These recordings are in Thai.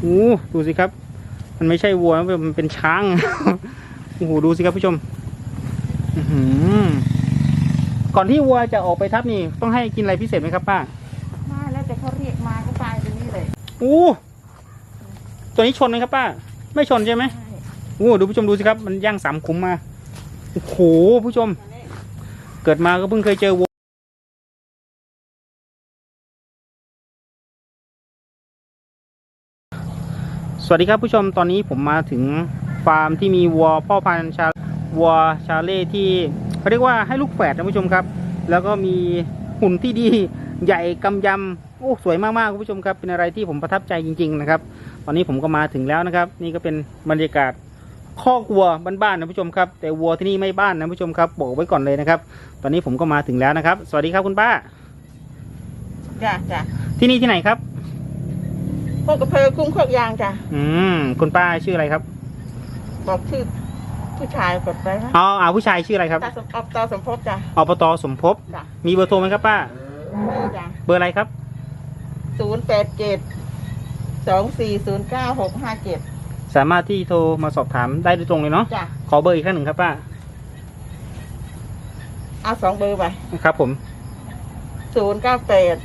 โอ้ดูสิครับ มันไม่ใช่วัวมันเป็นช้างโอ้โหดูสิครับผู้ชมอื้อหือก่อนที่วัวจะออกไปทับนี่ ต้องให้กินอะไรพิเศษไหมครับป้ามาแล้วแต่เขาเรียกมาก็ไปตรงนี้เลยโอ้ตัวนี้ชนไหมครับป้า ไม่ชนใช่ไหมใช่โอ้ดูผู้ชมดูสิครับ มันย่างสามขุมมาโอ้โหผู้ชมอันนี้เกิดมาก็เพิ่งเคยเจอวัว สวัสดีครับผู้ชมตอนนี้ผมมาถึงฟาร์มที่มีวัวพ่อพันธุ์ชาวัวชาเล่ที่เขาเรียกว่าให้ลูกแฝดนะผู้ชมครับ แล้วก็มีหุ่นที่ดีใหญ่กำยำโอ้สวยมากๆคุณผู้ชมครับ เป็นอะไรที่ผมประทับใจจริง ๆ นะครับ ตอนนี้ผมก็มาถึงแล้วนะครับ นี่ก็เป็นบรรยากาศคอกวัวบ้านๆนะผู้ชมครับ แต่วัวที่นี่ไม่บ้านนะผู้ชมครับบอกไว้ก่อนเลยนะครับ ตอนนี้ผมก็มาถึงแล้วนะครับ สวัสดีครับคุณป้าจ้ะจ้ะที่นี่ที่ไหนครับพว กกระเพอคุ้มโคกยางจ้ะอืมคุณป้าชื่ออะไรครับบอกชื่อผู้ชายกดไปนะอ๋ออาผู้ชายชื่ออะไรครับตาสมอบตาสมภพจ้ะอบตสมภพจ้ะมีเบอร์โทรไหมครับป้าจ้ะเบอร์อะไรครับศูนย์แปดเจ็ดสองสี่ศูนย์เก้าหกห้าเจ็ดสามารถที่โทรมาสอบถามได้โดยตรงเลยเนาะจ้ะขอเบอร์อีกครั้งหนึ่งครับป้าเอาสองเบอร์ไปครับผมศูนย์เก้าแปด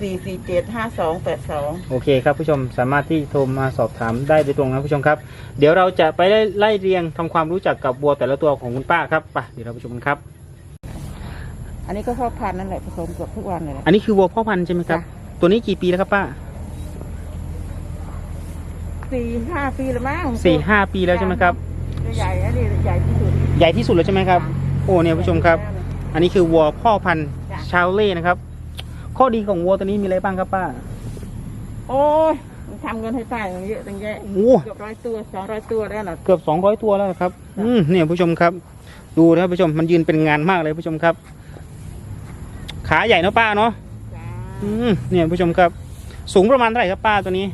สี่สี่เจ็ดห้าสองแปดสองโอเคครับผู้ชมสามารถที่โทรมาสอบถามได้โดยตรงนะผู้ชมครับ เดี๋ยวเราจะไปไล่ไล่เรียงทำความรู้จักกับวัวแต่ละตัวของคุณป้าครับไปเดี๋ยวเราไปชมกันครับ อันนี้ก็พ่อพันธุ์นั่นแหละผสมเกือบทุกวันเลยแหละ อันนี้คือวัวพ่อพันธุ์ใช่ไหมครับ จ้ะตัวนี้กี่ปีแล้วครับป้าสี่ห้าปีแล้วมั้งสี่ห้าปีแล้วใช่ไหมครับตัวใหญ่อันนี้ใหญ่ที่สุดใหญ่ที่สุดแล้วใช่ไหมครับ โอ้เนี่ยผู้ชมครับ อันนี้คือวัวพ่อพันธุ์จ้ะชาวเล่นะครับ ข้อดีของวัวตัวนี้มีอะไรบ้างครับป้า โอ้ยมันทำเงินให้ป้าอย่างเยอะตั้งแยะโอ้ เกือบร้อยตัวสองร้อยตัวแล้วน่ะเกือบสองร้อยตัวแล้วนะครับ อืมเนี่ยผู้ชมครับ ดูนะครับผู้ชมมันยืนเป็นงานมากเลยผู้ชมครับ ขาใหญ่เนาะป้าเนาะจ้าอืมเนี่ยผู้ชมครับ สูงประมาณเท่าไหร่ครับป้าตัวนี้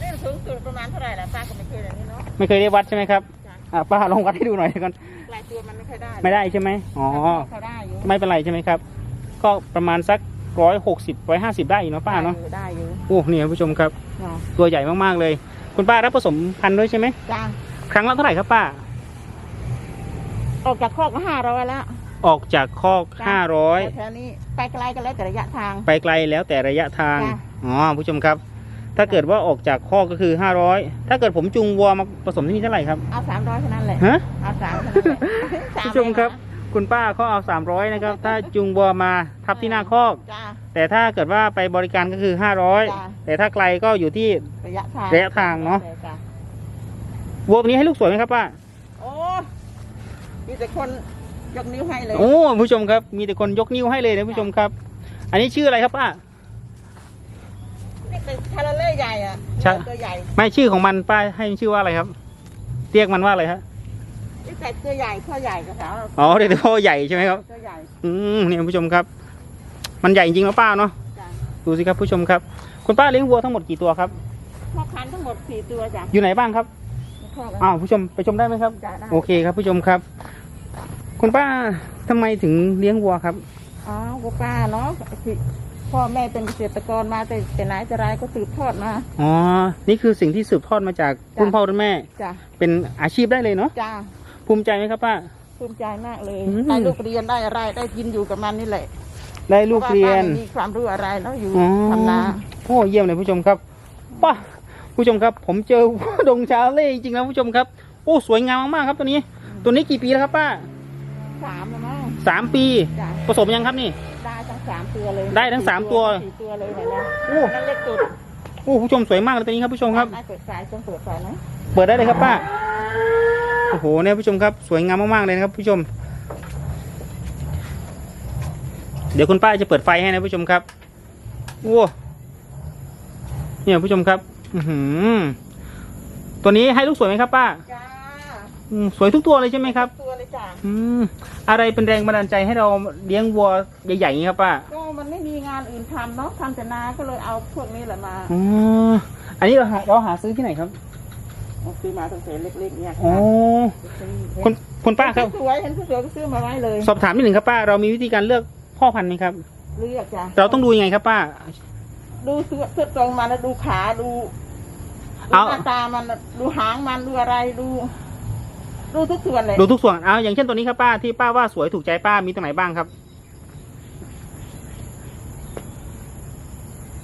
เล่นสูงสุดประมาณเท่าไหร่ล่ะป้าก็ไม่เคยแบบนี้เนาะ ไม่เคยได้วัดใช่ไหมครับจ้ะ อ่าป้าลองวัดให้ดูหน่อยก่อนหลายตัวมันไม่ค่อยได้ไม่ได้ใช่ไหมอ๋อ เขาได้อยู่ไม่เป็นไรใช่ไหมครับ ก็ประมาณสักร้อยหกสิบร้อยห้าสิบได้อยู่เนาะป้าเนาะได้อยู่ได้อยู่โอ้เนี่ยผู้ชมครับ จ้ะตัวใหญ่มากๆเลย คุณป้ารับผสมพันธุ์ด้วยใช่ไหมจ้าครั้งละเท่าไหร่ครับป้า ออกจากคอกก็ห้าร้อยแล้วออกจากคอกจ้ะห้าร้อยแถวๆนี้ไปไกลกันแล้วแต่ระยะทาง ไปไกลแล้วแต่ระยะทางจ้ะ อ๋อผู้ชมครับ ถ้าเกิดว่าออกจากคอกก็คือห้าร้อยถ้าเกิดผมจูงวัวมาผสมที่นี่เท่าไหร่ครับเอาสามร้อยเท่านั้นแหละฮะ เอาสามเท่านั้นแหละ สาผู้ชมครับ คุณป้าเขาเอาสามร้อยนะครับ ถ้าจูงวัวมาทับที่หน้าคอก จ้า แต่ถ้าเกิดว่าไปบริการก็คือห้าร้อยจ้ะ แต่ถ้าไกลก็อยู่ที่ ระยะทางระยะทางเนอะ จ้วัวตัวนี้ให้ลูกสวยไหมครับป้าโอ้มีแต่คนยกนิ้วให้เลย โอ้ผู้ชมครับมีแต่คนยกนิ้วให้เลยนะผู้ชมครับ อันนี้ชื่ออะไรครับป้า นี่เป็นคาราเล่ใหญ่อะใช่ ตัวใหญ่ ไม่ชื่อของมันป้าให้ชื่อว่าอะไรครับ เรียกมันว่าอะไรฮะ นี่แต่ตัวใหญ่พ่อใหญ่กับสาวอ๋อเรียกแต่พ่อใหญ่ใช่ไหมครับ ตัวใหญ่ อืมนี่ผู้ชมครับ มันใหญ่จริงๆนะป้าเนาะจ้ะ ดูสิครับผู้ชมครับ คุณป้าเลี้ยงวัวทั้งหมดกี่ตัวครับ พ่อพันธุ์ทั้งหมดสี่ตัวจ้ะอยู่ไหนบ้างครับพ่อกันอ้าวผู้ชมไปชมได้ไหมครับจ้ะได้ โอเคครับผู้ชมครับ คุณป้าทำไมถึงเลี้ยงวัวครับ อ๋อกูป้าเนาะที่พ่อแม่เป็นเกษตรกรมาแต่แต่ไหนแต่ไรก็สืบทอดมา อ๋อ นี่คือสิ่งที่สืบทอดมาจากคุณพ่อคุณแม่ จ้ะเป็นอาชีพได้เลยเนาะ จ้า ภูมิใจไหมครับป้า ภูมิใจมากเลยอืม ได้ลูกเรียนได้อะไรได้กินอยู่กับมันนี่แหละได้ลูกเรียน พาะว่าป้าไม่มีความรู้อะไรเนาะอยู่อ๋อทำนาโอ้เยี่ยมเลยผู้ชมครับป้าผู้ชมครับ ผมเจอ ดงชาเล่จริงๆนะผู้ชมครับ โอ้สวยงามมากๆครับตัวนี้ ตัวนี้กี่ปีแล้วครับป้าสามแล้วมั้งสามปี จ้ะผสมยังครับนี่ ได้ทั้งสามตัวเลยได้ทั้งสามตัวสี่ตัวเลยเห็นไหมโอ้ นั่นเล็กสุดโอ้ผู้ชมสวยมากเลยตัวนี้ครับผู้ชมครับได้เปิดสายต้องเปิดสายนะเปิดได้เลยครับป้า โอ้โหเนี่ยผู้ชมครับสวยงามมากๆเลยนะครับผู้ชม เดี๋ยวคุณป้าจะเปิดไฟให้นะผู้ชมครับโอ้เนี่ยผู้ชมครับ อือหือตัวนี้ให้ลูกสวยไหมครับ ป้าจ้าอืมสวยทุกตัวเลยใช่ไหมครับตัวเลยจ้าอืมอะไรเป็นแรงบันดาลใจให้เราเลี้ยงวัวใหญ่ๆอย่างนี้ครับป้าก็มันไม่มีงานอื่นทำเนาะทำแต่นาก็เลยเอาพวกนี้แหละมาอ๋ออันนี้เราหาเราหาซื้อที่ไหนครับเอา ซื้อมาตั้งแต่เล็กๆเนี่ยอ๋อคุณคุณป้าครับสวยเห็นสวยก็ซื้อมาไว้เลย สอบถามนิดหนึ่งครับป้า เรามีวิธีการเลือกพ่อพันธุ์ไหมครับเลือกจ้ะเราต้องดูยังไงครับป้าดดูเสื้อเสื้อตรงมันแล้วดูขาดูดูเอาหน้าตามันดูหางมันดูอะไรดูดูทุกส่วนเลยดูทุกส่วนเอาอย่างเช่นตัวนี้ครับป้าที่ป้าว่าสวยถูกใจป้ามีตรงไหนบ้างครับ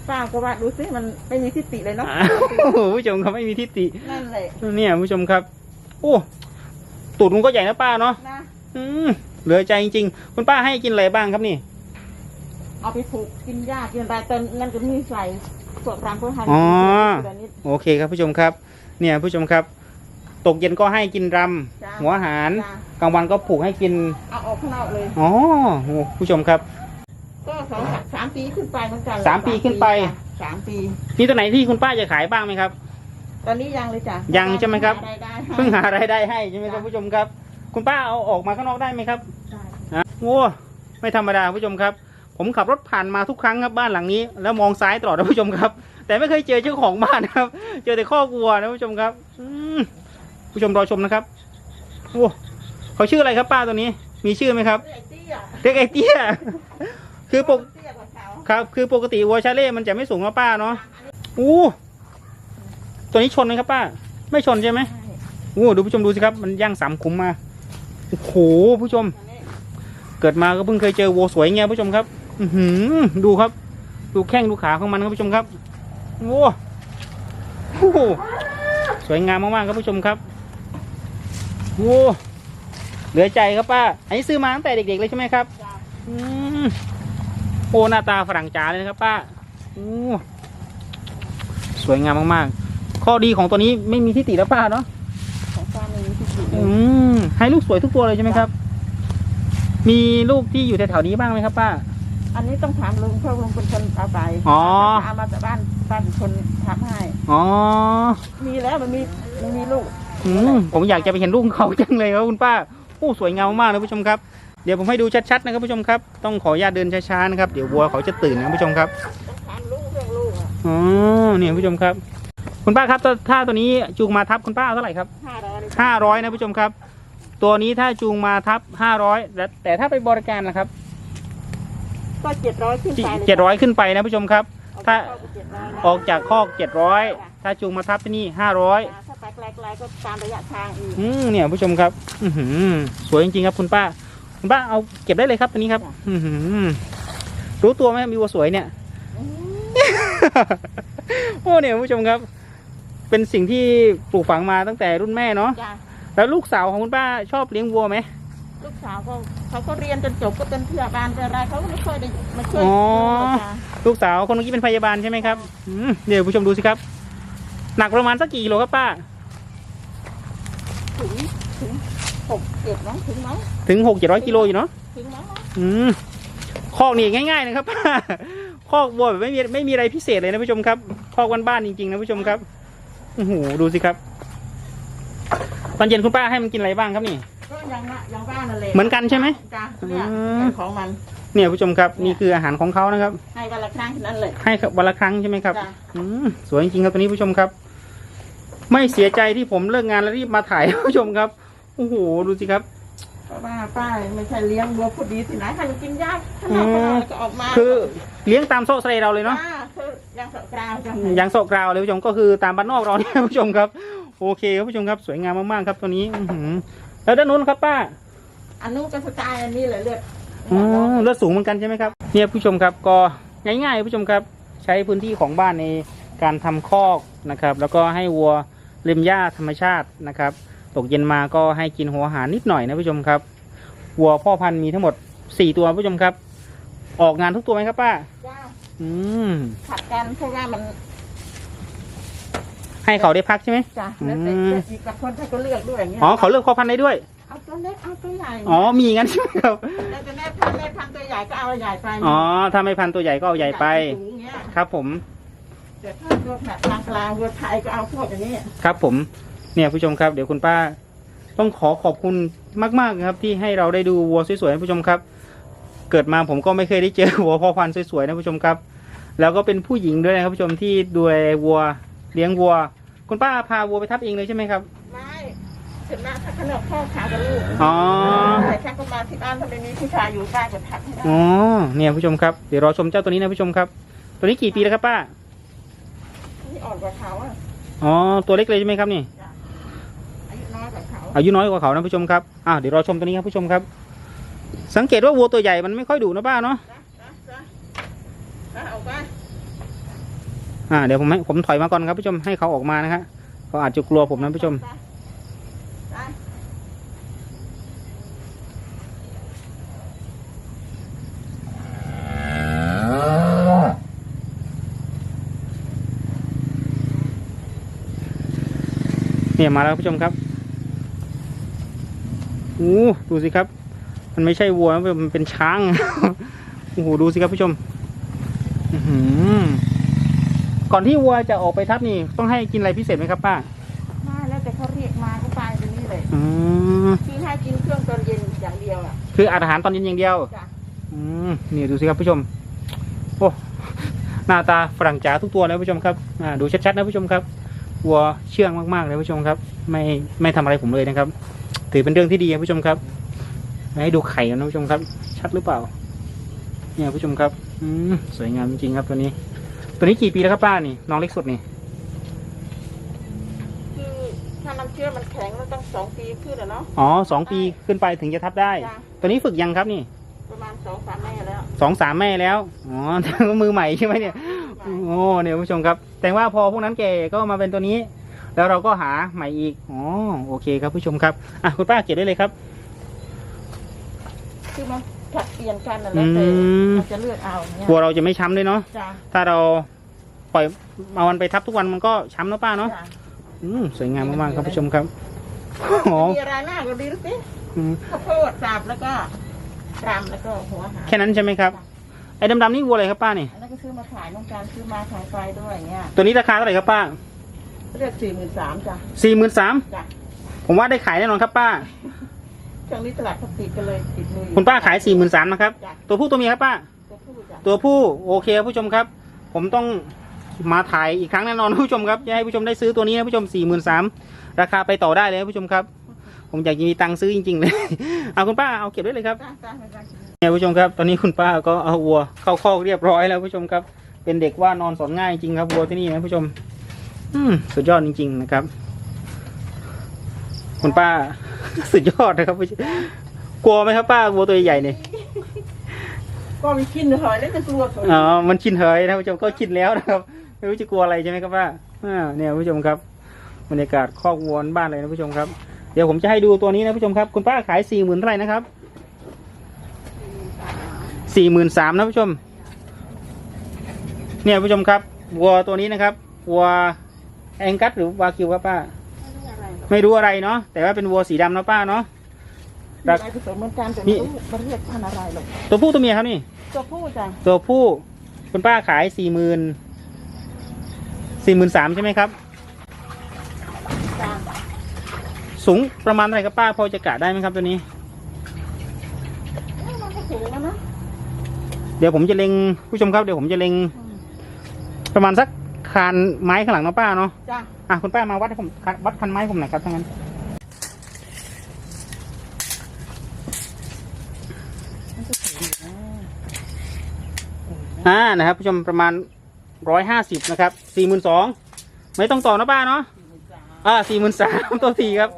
ป้าก็ว่าดูสิมันไม่มีทิฏฐิเลยเนาะโอ้โหผู้ชมครับไม่มีทิฏฐินั่นแหละเนี่ยผู้ชมครับ โอ้ตูดมันก็ใหญ่นะป้าเนาะนะอืมเหลือใจจริงๆคุณป้าให้กินอะไรบ้างครับนี่ เอาไปผูกกินหญ้ากินอะไรตอนนั้นก็มีใส่สวดรำเพื่อให้อ๋อเดี๋ยวนี้โอเคครับผู้ชมครับ เนี่ยผู้ชมครับ ตกเย็นก็ให้กินรจ้ะำหัวหารจ้ะกลางวันก็ผูกให้กินเอาออกข้างนอกเลยอ๋อโอ้ผู้ชมครับ ก็สองสามปีขึ้นไปเหมือนกันสามปีขึ้นไปจ้ะสามปี มีตัวไหนที่คุณป้าจะขายบ้างไหมครับ ตอนนี้ยังเลยจ้ะยังใช่ไหมครับหารายได้ให้เพิ่งหารายได้ให้ใช่ไหมครับผู้ชมครับ คุณป้าเอาออกมาข้างนอกได้ไหมครับได้นะโอ้ไม่ธรรมดาผู้ชมครับ ผมขับรถผ่านมาทุกครั้งครับบ้านหลังนี้ แล้วมองซ้ายตลอดนะผู้ชมครับ แต่ไม่เคยเจอเจ้าของบ้านนะครับ เจอแต่ข้อกวัวนะผู้ชมครับอืมผู้ชมรอชมนะครับโอ้เขาชื่ออะไรครับป้าตัวนี้ มีชื่อไหมครับไอ้เตี้ยเรียกไอเตี้ย คือปกเตี้ยกว่าเขาครับ คือปกติวัวชาเล่มันจะไม่สูงนะป้าเนาะอู้ตัวนี้ชนไหมครับป้า ไม่ชนใช่ไหมใช่โอ้ดูผู้ชมดูสิครับ มันย่างสามคุ้มมาโอ้โหผู้ชมอันนี้เกิดมาก็เพิ่งเคยเจอวัวสวยไงผู้ชมครับ อือหือดูครับ ดูแข้งดูขาของมันครับผู้ชมครับโอ้โหสวยงามมากๆครับผู้ชมครับโอ้เหลือใจครับป้า อันนี้ซื้อมาตั้งแต่เด็กๆเลยใช่ไหมครับจ้ะอืม โอ้หน้าตาฝรั่งจ๋าเลยนะครับป้าโอ้สวยงามมากๆ ข้อดีของตัวนี้ไม่มีที่ติแล้วป้าเนาะของป้าไม่มีที่ติเลอืยมให้ลูกสวยทุกตัวเลยใช่ไหมครับ มีลูกที่อยู่แถวๆนี้บ้างไหมครับป้า อันนี้ต้องถามลุงเพราะลุงเป็นคนเอาไปอ๋อเอามาจากบ้านบ้านเป็นคนทำให้อ๋อ มีแล้วมันมีมันมีลูก อืมผมอยากจะไปเห็นลูกเขาจังเลยครับคุณป้าโอ้สวยงามมากเลยผู้ชมครับ เดี๋ยวผมให้ดูชัดๆนะครับผู้ชมครับ ต้องขออนุญาตเดินช้าๆนะครับ เดี๋ยววัวเขาจะตื่นนะผู้ชมครับต้องถามลูกเรื่องลูกอะอ๋อเนี่ยผู้ชมครับ คุณป้าครับถ้าถ้าตัวนี้จูงมาทับคุณป้าเอาเท่าไหร่ครับห้าร้อยห้าร้อยนะผู้ชมครับ ตัวนี้ถ้าจูงมาทับห้าร้อยแต่ถ้าไปบริการนะครับ ก็เจ็ดร้อยขึ้นไปลเจ็ดร้อยขึ้นไปนะผู้ชมครับ ถ้าออกจากครอบครัว700นะออกจากคอกเจ็ดร้อยถ้าจูงมาทับที่นี่ห้าร้อยถ้าไปไกลๆก็ตามระยะทางอีกอืมเนี่ยผู้ชมครับ อือหือสวยจริงๆครับคุณป้า คุณป้าเอาเก็บได้เลยครับตัวนี้ครับ อือหือรู้ตัวไหมมีวัวสวยเนี่ย โอ้เนี่ยผู้ชมครับ เป็นสิ่งที่ปลูกฝังมาตั้งแต่รุ่นแม่เนาะจ้ะแล้วลูกสาวของคุณป้าชอบเลี้ยงวัวไหมลูกสาวก็เขาก็เรียนจนจบก็เป็นพยาบาลเป็นอะไรเขาก็ไม่ค่อยได้มาช่วยอ๋อดูหรอกจ้ะลูกสาวคนเมื่อกี้เป็นพยาบาลใช่ไหมครับอืมเดี๋ยวผู้ชมดูสิครับ หนักประมาณสักกี่กิโลครับป้า ถึงถึง หกเจ็ดมั้งถึงมั้งถึงหกเจ็ดร้อยกิโลอยู่เนาะถึงมั้งอืมคอกนี่ง่าย ๆ นะครับป้าคอกวัวแบบไม่มีไม่มีอะไรพิเศษเลยนะผู้ชมครับ คอกบ้านๆจริงๆนะผู้ชมครับโอ้โหดูสิครับ ตอนเย็นคุณป้าให้มันกินอะไรบ้างครับนี่ ก็ยังนะยังบ้านนั่นแหละเหมือนกันใช่ไหมจ้ะเนี่ยอืมของมัน เนี่ยผู้ชมครับนี่คืออาหารของเขานะครับ ให้วันละครั้งแค่นั้นเลย ให้วันละครั้งใช่ไหมครับจ้ะ อืมสวยจริงๆครับตัวนี้ผู้ชมครับ ไม่เสียใจที่ผมเลิกงานแล้วรีบมาถ่าย ผู้ชมครับ โอ้โหดูสิครับเพราะว่าป้าไม่ใช่เลี้ยงวัวผู้ดีที่ไหนให้มันกินหญ้าข้างนอกข้างนอกแล้วก็ออกมาคือเลี้ยงตามโซ่ไซเราเลยเนาะจ้คือยังสกราวจังอย่างโซกราวเลยผู้ชมก็คือตามบ้านนอกเราเนี่ยผู้ชมครับ โอเคครับผู้ชมครับสวยงามมากๆครับตัวนี้อื้อหือแล้วด้านนู้นครับป้า อันนู้นก็สไตล์อันนี้แหละเลือดอ๋อเลือดสูงเหมือนกันใช่ไหมครับเนี่ยผู้ชมครับก็ง่ายๆผู้ชมครับใช้พื้นที่ของบ้านในการทำคอกนะครับ แล้วก็ให้วัวเล็มหญ้าธรรมชาตินะครับ ตกเย็นมาก็ให้กินหัวอาหารนิดหน่อยนะผู้ชมครับ วัวพ่อพันธุ์มีทั้งหมดสี่ตัวผู้ชมครับ ออกงานทุกตัวไหมครับป้า จ้าอืมผัดกันเพราะว่ามันให้เขาได้พักใช่ไหม จ้าแล้วแต่อืมเลือกอีกกับคนถ้าก็เลือกด้วยอย่างเงี้ยอ๋อเขาเลือกพ่อพันธุ์ได้ด้วย เอาตัวเล็กเอาตัวใหญ่อ๋อมีงั้นใช่ไหมครับ แล้วแต่แม่พันธุ์แม่พันธุ์ตัวใหญ่ก็เอาใหญ่ไปอ๋อถ้าไม่พันตัวใหญ่ก็เอาใหญ่ไป สูงเงี้ยครับผม แต่ถ้าตัวแบบกลางกลางๆวัวไทยก็เอาพวกอย่างนี้ ครับผม เนี่ยผู้ชมครับเดี๋ยวคุณป้าต้องขอขอบคุณมากๆครับ ที่ให้เราได้ดูวัวสวยๆนะผู้ชมครับ เกิดมาผมก็ไม่เคยได้เจอวัวพ่อพันธุ์สวยๆนะผู้ชมครับ แล้วก็เป็นผู้หญิงด้วยนะครับผู้ชมที่ดูแลวัวเลี้ยงวัว คุณป้าพาวัวไปทับเองเลยใช่ไหมครับไม่ถึงมาถ้าขนมพ่อขากับลูกอ๋อแต่ฉันก็มาที่บ้านถ้าไม่มีผู้ชายอยู่บ้านก็ทักให้ได้อ๋อเนี่ยผู้ชมครับเดี๋ยวรอชมเจ้าตัวนี้นะผู้ชมครับ ตัวนี้กี่ปีแล้วครับป้านี่อ่อนกว่าเขาอะอ๋อตัวเล็กเลยใช่ไหมครับนี่อายุน้ อายุน้อยกว่าเขานะผู้ชมครับอ่าเดี๋ยวรอชมตัวนี้ครับผู้ชมครับ สังเกตว่าวัวตัวใหญ่มันไม่ค่อยดุนะป้าเนาะจ้ะจ้ะจ้ะจ้ะเอาไปอ่าเดี๋ยวผมให้ผมถอยมาก่อนครับผู้ชมให้เขาออกมานะฮะเขาอาจจะกลัวผมนะผู้ชมเนี่ยมาแล้วผู้ชมครับ โอ้ดูสิครับ มันไม่ใช่วัวนะมันเป็นช้างโอ้โหดูสิครับผู้ชมอื้อหือก่อนที่วัวจะออกไปทับนี่ ต้องให้กินอะไรพิเศษไหมครับป้ามาแล้วแต่เขาเรียกมาก็ไปตรงนี้เลยอืมคือให้กินเครื่องตอนเย็นอย่างเดียวอะคืออาหารตอนเย็นอย่างเดียวจ้ะอืมนี่ดูสิครับผู้ชมโอ้หน้าตาฝรั่งจ๋าทุกตัวเลยผู้ชมครับอ่าดูชัดๆนะผู้ชมครับวัวเชื่องมากๆเลยผู้ชมครับ ไม่ไม่ทำอะไรผมเลยนะครับ ถือเป็นเรื่องที่ดีครับผู้ชมครับให้ดูไข่กันนะผู้ชมครับ ชัดหรือเปล่า เนี่ยผู้ชมครับ อืมสวยงามจริงๆครับตัวนี้ ตัวนี้กี่ปีแล้วครับป้านี่ น้องเล็กสุดนี่คือถ้าน้ำเชื่อมันแข็งแล้วต้องสองปีขึ้นอะเนาะ อ๋อสองปีขึ้นไปถึงจะทับได้ จ้ะ ตัวนี้ฝึกยังครับนี่ประมาณสองสามแม่แล้วสองสามแม่แล้วอ๋อแต่ว่ามือใหม่ใช่ไหมเนี่ย โอ้เนี่ยผู้ชมครับ แต่ว่าพอพวกนั้นแกก็มาเป็นตัวนี้ แล้วเราก็หาใหม่อีกอ๋อโอเคครับผู้ชมครับอะคุณป้าเก็บได้เลยครับ คือมันผลัดเปลี่ยนกันนะแล้วแต่อืม เราจะเลือกเอาเนี่ยกลัวเราจะไม่ช้ำด้วยเนาะจ้ะถ้าเราปล่อยเอามันไปทับทุกวันมันก็ช้ำเนาะป้าเนาะจ้ะอืมสวยงามมากๆครับผู้ชมครับอ๋อมีอะไรมากกว่านี้หรือสิอืมข้าวโพดสับแล้วก็รำแล้วก็หัวหางแค่นั้นใช่ไหมครับไอ้ดำๆนี่วัวอะไรครับป้านี่อันนั้นก็ซื้อมาขายน้องการซื้อมาขายไปด้วยอย่างเงี้ยตัวนี้ราคาเท่าไหร่ครับป้า เรียกสี่หมื่นสามจ้ะสี่หมื่นสามจ้ะผมว่าได้ขายแน่นอนครับป้าช่วงนี้ตลาดเขาติดกันเลยติดมืออยู่คุณป้าขายสี่หมื่นสามนะครับ จ้ะตัวผู้ตัวเมียครับป้า ตัวผู้จ้ะตัวผู้โอเคครับผู้ชมครับ ผมต้องมาถ่ายอีกครั้งแน่นอนผู้ชมครับจะให้ผู้ชมได้ซื้อตัวนี้นะผู้ชมสี่หมื่นสามราคาไปต่อได้เลยนะผู้ชมครับ ผมอยากจะมีตังค์ซื้อจริงๆเลย เอาคุณป้าเอาเก็บไว้เลยครับ จ้ะจ้ะจ้ะเนี่ยผู้ชมครับตอนนี้คุณป้าก็เอาวัวเข้าคอกเรียบร้อยแล้วผู้ชมครับ เป็นเด็กว่านอนสอนง่ายจริงครับวัวที่นี่นะผู้ชม อืมสุดยอดจริง ๆ นะครับ คุณป้า สุดยอดนะครับผู้ชมกลัวไหมครับป้าวัวตัวใหญ่ๆเนี่ยก็มีกินหอยแล้วจะกลัวตัวอ๋อมันชินเหยนะผู้ชมก็ชินแล้วนะครับไม่รู้จะกลัวอะไรใช่ไหมครับว่าอ่าเนี่ยผู้ชมครับบรรยากาศคอกวัวบ้านเลยนะผู้ชมครับ เดี๋ยวผมจะให้ดูตัวนี้นะผู้ชมครับ คุณป้าขายสี่หมื่นเท่าไหร่นะครับสี่หมื่นสามนะผู้ชม เนี่ยผู้ชมครับวัวตัวนี้นะครับวัว แองกัสหรือวากิวครับป้าอะไรหรอกไม่รู้อะไรเนาะแต่ว่าเป็นวัวสีดำนะป้าเนาะมีอะไรผสมเหมือนกันแต่ไม่รู้มันเรียกพันธุ์อะไรหรอกตัวผู้ตัวเมียครับนี่ ตัวผู้จ้ะตัวผู้คุณป้าขายสี่หมื่นสี่หมื่นสามใช่ไหมครับ จ้ะสูงประมาณเท่าไหร่ครับป้าพอจะกะได้ไหมครับตัวนี้ เอ้ยมันก็สูงแล้วนะเดี๋ยวผมจะเล็งผู้ชมครับเดี๋ยวผมจะเล็งอืมประมาณสัก คานไม้ข้างหลังเนาะป้าเนาะจ้ะอะคุณป้ามาวัดให้ผมวัดคันไม้ผมหน่อยครับถ้างั้นมันก็สูงอยู่นะอ่านะครับผู้ชมประมาณร้อยห้าสิบนะครับสี่หมื่นสองไม่ต้องต่อนะป้าเนาะอ่าสี่หมื่นสามตัวทีครับ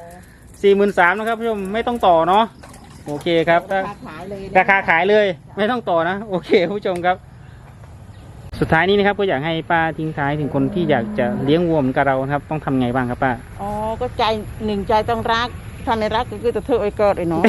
สี่หมื่นสามนะครับผู้ชมไม่ต้องต่อเนาะโอเคครับถ้าราคาขายเลยนะราคาขายเลย ไม่ต้องต่อนะ โอเคผู้ชมครับ สุดท้ายนี้นะครับก็อยากให้ป้าทิ้งท้ายถึงคนที่อยากจะเลี้ยงวัวเหมือนกับเรานะครับ ต้องทำไงบ้างครับป้า อ๋อ ก็ใจหนึ่งใจต้องรัก ถ้าไม่รักก็คือจะเธอไอ้เกิดไอ้น้อง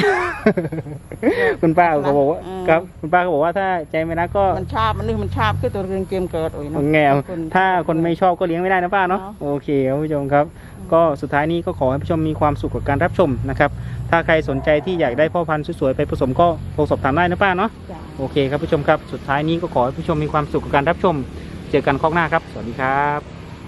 คุณป้าก็บอกว่าอืม ครับคุณป้าก็บอกว่าถ้าใจไม่รักก็มันชาบมันนึกมันชาบคือตัวเรืองเกมเกิดโอ้ยเนาะ แงวคนถ้าคนไม่ชอบก็เลี้ยงไม่ได้นะป้าเนาะเนาะ โอเคครับผู้ชมครับ ก็สุดท้ายนี้ก็ขอให้ผู้ชมมีความสุขกับการรับชมนะครับ ถ้าใครสนใจที่อยากได้พ่อพันธุ์สวยๆไปผสมก็โทรสอบถามได้นะป้าเนาะ จ้ะ โอเคครับผู้ชมครับ สุดท้ายนี้ก็ขอให้ผู้ชมมีความสุขกับการรับชม เจอกันข้างหน้าครับ สวัสดีครับ